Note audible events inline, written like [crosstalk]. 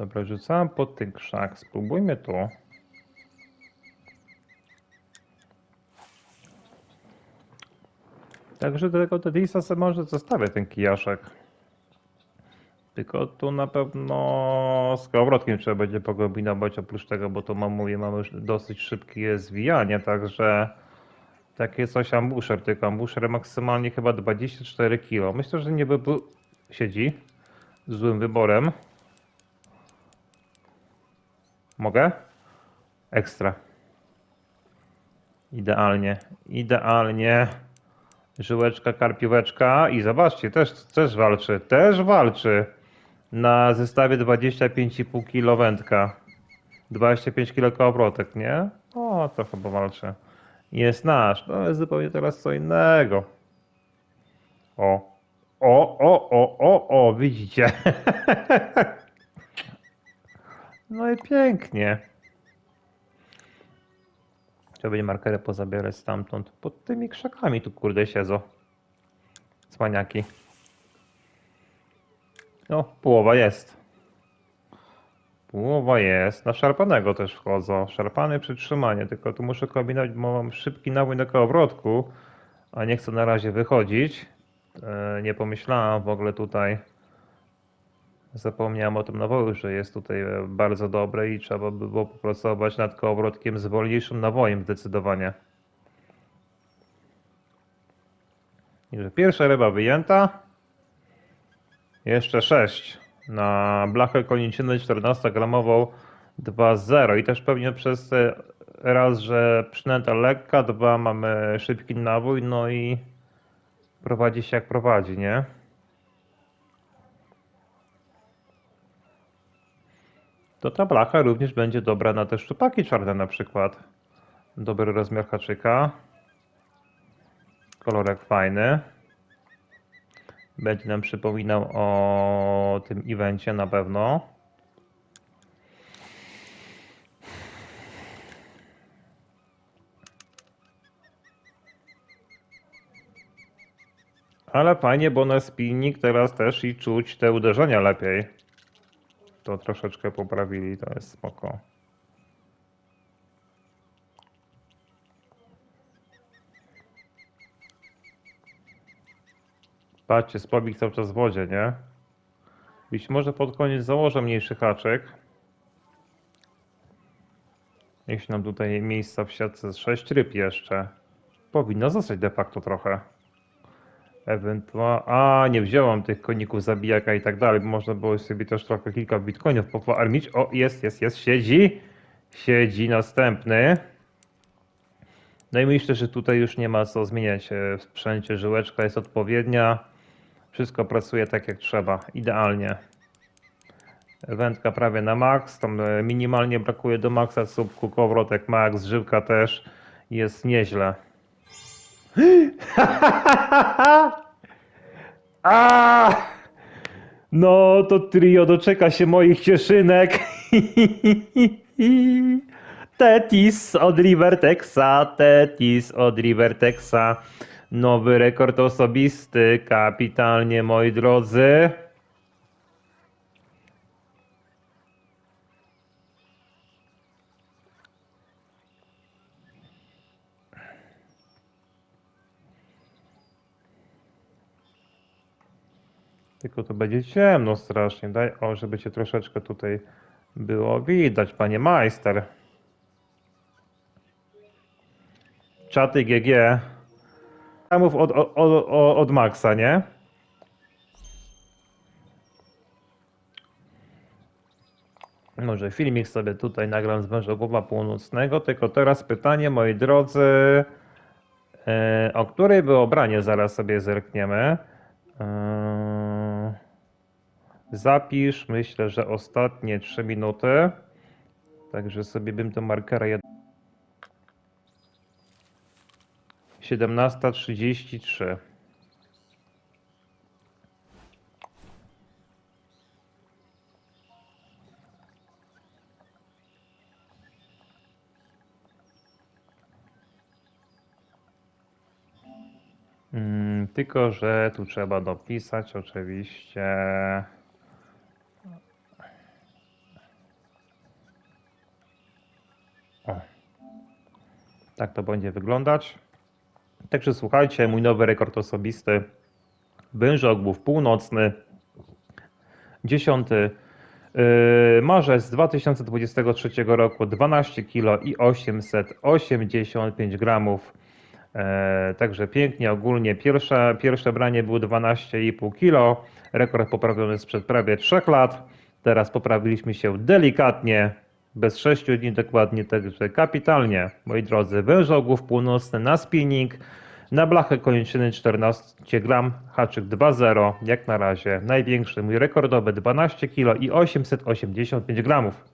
Dobra, rzucałem pod ten krzak. Spróbujmy tu. Także do tego Tedisa sobie może zostawię ten kijaszek. Tylko tu na pewno z kołowrotkiem trzeba będzie pokombinować oprócz tego, bo to mam, mówię, mamy już dosyć szybkie zwijanie, także takie coś ambusher, tylko ambusher maksymalnie chyba 24 kg. Myślę, że nie by siedzi złym wyborem. Mogę? Ekstra. Idealnie, idealnie. Żyłeczka, karpióweczka i zobaczcie, też, też walczy, też walczy. Na zestawie 25,5 kg wędka. 25 kg kołowrotek, nie? O, to chyba walczy. Jest nasz, to jest zupełnie teraz co innego. O, o, o, o, o, o, widzicie? [laughs] No i pięknie. Trzeba będzie markerę pozabierać stamtąd. Pod tymi krzakami tu kurde siedzą. Cwaniaki. No, połowa jest. Połowa jest. Na szarpanego też wchodzą. Szarpany przytrzymanie, tylko tu muszę kombinować, bo mam szybki nabój na kołowrotku, a nie chcę na razie wychodzić. E, nie pomyślałem w ogóle tutaj. Zapomniałem o tym nawoju, że jest tutaj e, bardzo dobry i trzeba by było popracować nad kołowrotkiem z wolniejszym nawojem zdecydowanie. Pierwsza ryba wyjęta. Jeszcze 6 na blachę koniczynę 14-gramową 2.0 i też pewnie przez e, raz, że przynęta lekka, dwa mamy szybki nawój, no i prowadzi się jak prowadzi, nie? To ta blacha również będzie dobra na te szczupaki czarne na przykład. Dobry rozmiar haczyka. Kolorek fajny. Będzie nam przypominał o tym evencie na pewno. Ale fajnie, bo na spinning teraz też i czuć te uderzenia lepiej. To troszeczkę poprawili, to jest spoko. Patrzcie, spobik cały czas w wodzie, nie? Być może pod koniec założę mniejszy haczyk. Jeśli nam tutaj miejsca w siatce z 6 ryb jeszcze. Powinno zostać de facto trochę. Ewentualnie. A, nie wziąłem tych koników zabijaka i tak dalej, bo można było sobie też trochę kilka bitcoinów pofarmić. O, jest, jest, jest, siedzi. Siedzi następny. No i myślę, że tutaj już nie ma co zmieniać e, w sprzęcie. Żyłeczka jest odpowiednia. Wszystko pracuje tak jak trzeba. Idealnie. Wędka prawie na max. Tam e, minimalnie brakuje do maksa słupku, kowrotek max, żywka też. Jest nieźle. [laughs] A! No to trio doczeka się moich cieszynek. [laughs] Tetis od Rivertexa, Tetis od Rivertexa. Nowy rekord osobisty, kapitalnie moi drodzy. Tylko to będzie ciemno strasznie. Daj, o, żeby cię troszeczkę tutaj było widać, panie majster. Czaty GG. Mów od, od, od, od Maxa, nie? Może filmik sobie tutaj nagram z Wężogłowa Północnego, tylko teraz pytanie, moi drodzy, e, o której by obranie zaraz sobie zerkniemy. E, Zapisz, myślę, że ostatnie 3 minuty. Także sobie bym to markera jed... 17.33. Mm, tylko, że tu trzeba dopisać oczywiście Tak to będzie wyglądać. Także słuchajcie, mój nowy rekord osobisty. Wężogłów północny. 10 yy, marzec 2023 roku 12 kg i 885 gramów. E, Także pięknie, ogólnie pierwsze, pierwsze branie było 12,5 kg. Rekord poprawiony sprzed prawie 3 lat. Teraz poprawiliśmy się delikatnie, bez 6 dni dokładnie, także kapitalnie. Moi drodzy, wężogłów północny na spinning, na blachę kończyny 14 gram, haczyk 2,0, jak na razie największy mój rekordowy 12 kg i 885 gramów.